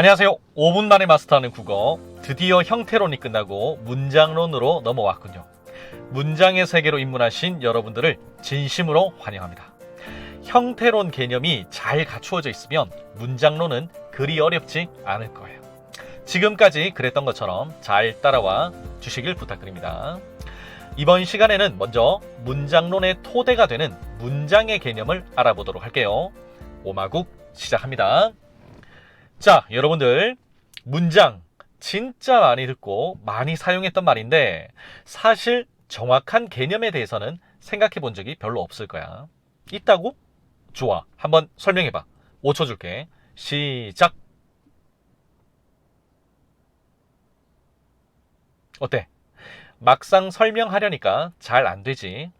안녕하세요. 5분 만에 마스터하는 국어. 드디어 형태론이 끝나고 문장론으로 넘어왔군요. 문장의 세계로 입문하신 여러분들을 진심으로 환영합니다. 형태론 개념이 잘 갖추어져 있으면 문장론은 그리 어렵지 않을 거예요. 지금까지 그랬던 것처럼 잘 따라와 주시길 부탁드립니다. 이번 시간에는 먼저 문장론의 토대가 되는 문장의 개념을 알아보도록 할게요. 오마국 시작합니다. 자, 여러분들 문장 진짜 많이 듣고 많이 사용했던 말인데 사실 정확한 개념에 대해서는 생각해 본 적이 별로 없을 거야. 있다고? 좋아. 한번 설명해 봐. 5초 줄게. 시작. 어때? 막상 설명하려니까 잘 안 되지.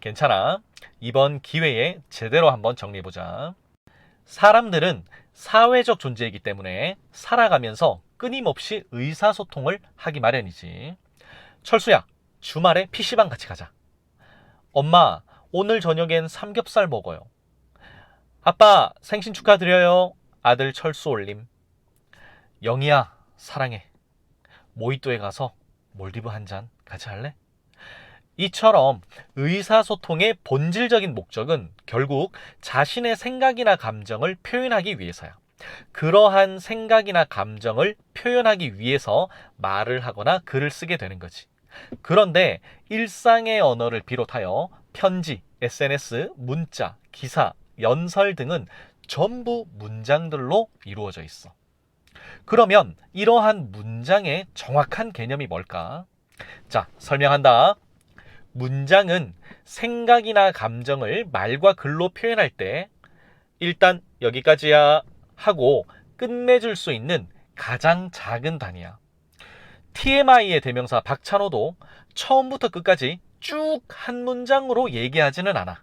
괜찮아. 이번 기회에 제대로 한번 정리해 보자. 사람들은 사회적 존재이기 때문에 살아가면서 끊임없이 의사소통을 하기 마련이지. 철수야, 주말에 PC방 같이 가자. 엄마, 오늘 저녁엔 삼겹살 먹어요. 아빠, 생신 축하드려요. 아들 철수 올림. 영희야, 사랑해. 모히또에 가서 몰디브 한 잔 같이 할래? 이처럼 의사소통의 본질적인 목적은 결국 자신의 생각이나 감정을 표현하기 위해서야. 그러한 생각이나 감정을 표현하기 위해서 말을 하거나 글을 쓰게 되는 거지. 그런데 일상의 언어를 비롯하여 편지, SNS, 문자, 기사, 연설 등은 전부 문장들로 이루어져 있어. 그러면 이러한 문장의 정확한 개념이 뭘까? 자, 설명한다. 문장은 생각이나 감정을 말과 글로 표현할 때 일단 여기까지야 하고 끝맺을 수 있는 가장 작은 단위야. TMI의 대명사 박찬호도 처음부터 끝까지 쭉 한 문장으로 얘기하지는 않아.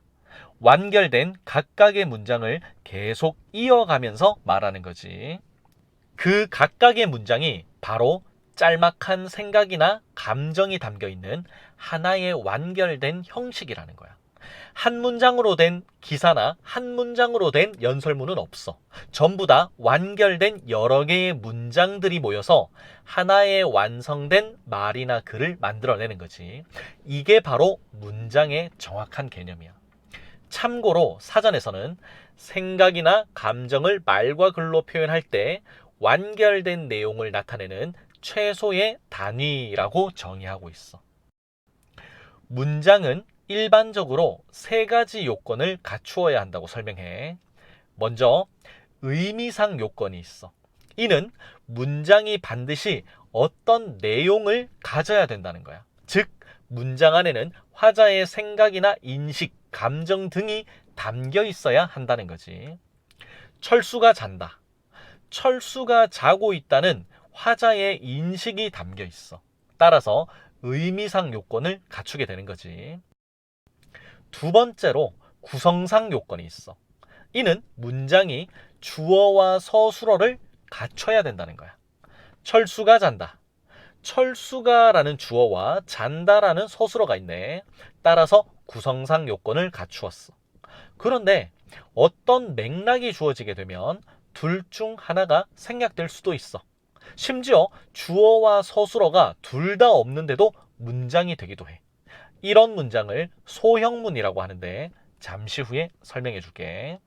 완결된 각각의 문장을 계속 이어가면서 말하는 거지. 그 각각의 문장이 바로 짤막한 생각이나 감정이 담겨 있는 하나의 완결된 형식이라는 거야. 한 문장으로 된 기사나 한 문장으로 된 연설문은 없어. 전부 다 완결된 여러 개의 문장들이 모여서 하나의 완성된 말이나 글을 만들어내는 거지. 이게 바로 문장의 정확한 개념이야. 참고로 사전에서는 생각이나 감정을 말과 글로 표현할 때 완결된 내용을 나타내는 최소의 단위라고 정의하고 있어. 문장은 일반적으로 세 가지 요건을 갖추어야 한다고 설명해. 먼저 의미상 요건이 있어. 이는 문장이 반드시 어떤 내용을 가져야 된다는 거야. 즉, 문장 안에는 화자의 생각이나 인식, 감정 등이 담겨 있어야 한다는 거지. 철수가 잔다. 철수가 자고 있다는 화자의 인식이 담겨 있어. 따라서 의미상 요건을 갖추게 되는 거지. 두 번째로 구성상 요건이 있어. 이는 문장이 주어와 서술어를 갖춰야 된다는 거야. 철수가 잔다. 철수가라는 주어와 잔다라는 서술어가 있네. 따라서 구성상 요건을 갖추었어. 그런데 어떤 맥락이 주어지게 되면 둘 중 하나가 생략될 수도 있어. 심지어 주어와 서술어가 둘 다 없는데도 문장이 되기도 해. 이런 문장을 소형문이라고 하는데 잠시 후에 설명해 줄게.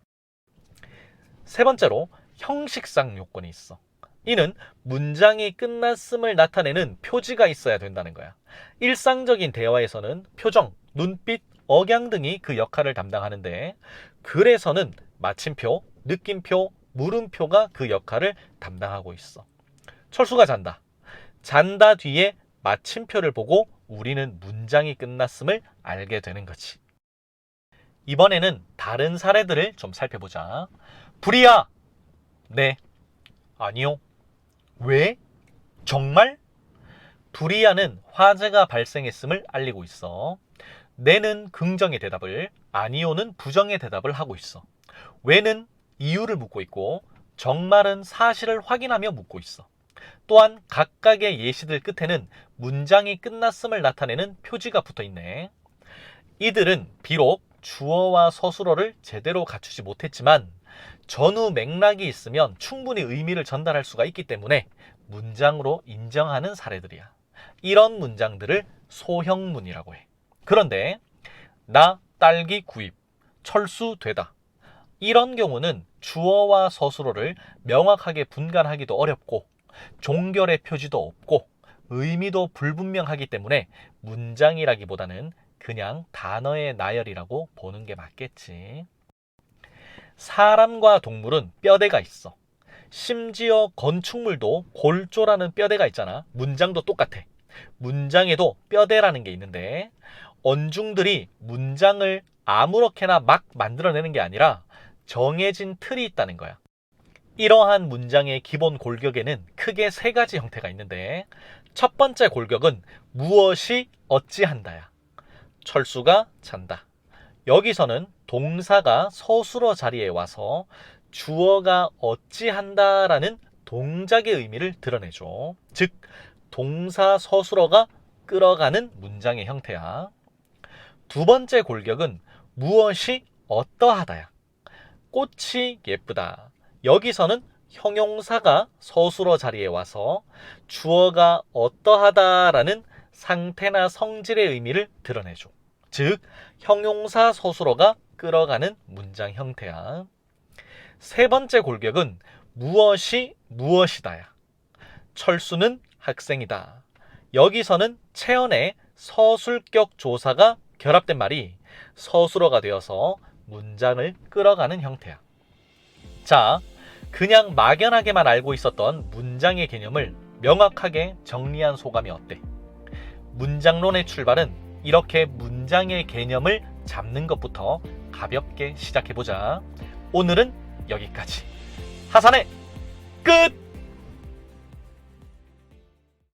세 번째로 형식상 요건이 있어. 이는 문장이 끝났음을 나타내는 표지가 있어야 된다는 거야. 일상적인 대화에서는 표정, 눈빛, 억양 등이 그 역할을 담당하는데 글에서는 마침표, 느낌표, 물음표가 그 역할을 담당하고 있어. 철수가 잔다. 잔다 뒤에 마침표를 보고 우리는 문장이 끝났음을 알게 되는 거지. 이번에는 다른 사례들을 좀 살펴보자. 불이야! 네. 아니요. 왜? 정말? 불이야는 화재가 발생했음을 알리고 있어. 네는 긍정의 대답을, 아니요는 부정의 대답을 하고 있어. 왜는 이유를 묻고 있고, 정말은 사실을 확인하며 묻고 있어. 또한 각각의 예시들 끝에는 문장이 끝났음을 나타내는 표지가 붙어 있네. 이들은 비록 주어와 서술어를 제대로 갖추지 못했지만 전후 맥락이 있으면 충분히 의미를 전달할 수가 있기 때문에 문장으로 인정하는 사례들이야. 이런 문장들을 소형문이라고 해. 그런데 나 딸기 구입, 철수되다. 이런 경우는 주어와 서술어를 명확하게 분간하기도 어렵고 종결의 표지도 없고 의미도 불분명하기 때문에 문장이라기보다는 그냥 단어의 나열이라고 보는 게 맞겠지. 사람과 동물은 뼈대가 있어. 심지어 건축물도 골조라는 뼈대가 있잖아. 문장도 똑같아. 문장에도 뼈대라는 게 있는데 언중들이 문장을 아무렇게나 막 만들어내는 게 아니라 정해진 틀이 있다는 거야. 이러한 문장의 기본 골격에는 크게 세 가지 형태가 있는데 첫 번째 골격은 무엇이 어찌한다야. 철수가 잔다. 여기서는 동사가 서술어 자리에 와서 주어가 어찌한다라는 동작의 의미를 드러내죠. 즉 동사 서술어가 끌어가는 문장의 형태야. 두 번째 골격은 무엇이 어떠하다야. 꽃이 예쁘다. 여기서는 형용사가 서술어 자리에 와서 주어가 어떠하다라는 상태나 성질의 의미를 드러내죠. 즉, 형용사 서술어가 끌어가는 문장 형태야. 세 번째 골격은 무엇이 무엇이다야. 철수는 학생이다. 여기서는 체언의 서술격 조사가 결합된 말이 서술어가 되어서 문장을 끌어가는 형태야. 자, 그냥 막연하게만 알고 있었던 문장의 개념을 명확하게 정리한 소감이 어때? 문장론의 출발은 이렇게 문장의 개념을 잡는 것부터 가볍게 시작해보자. 오늘은 여기까지. 하산의 끝!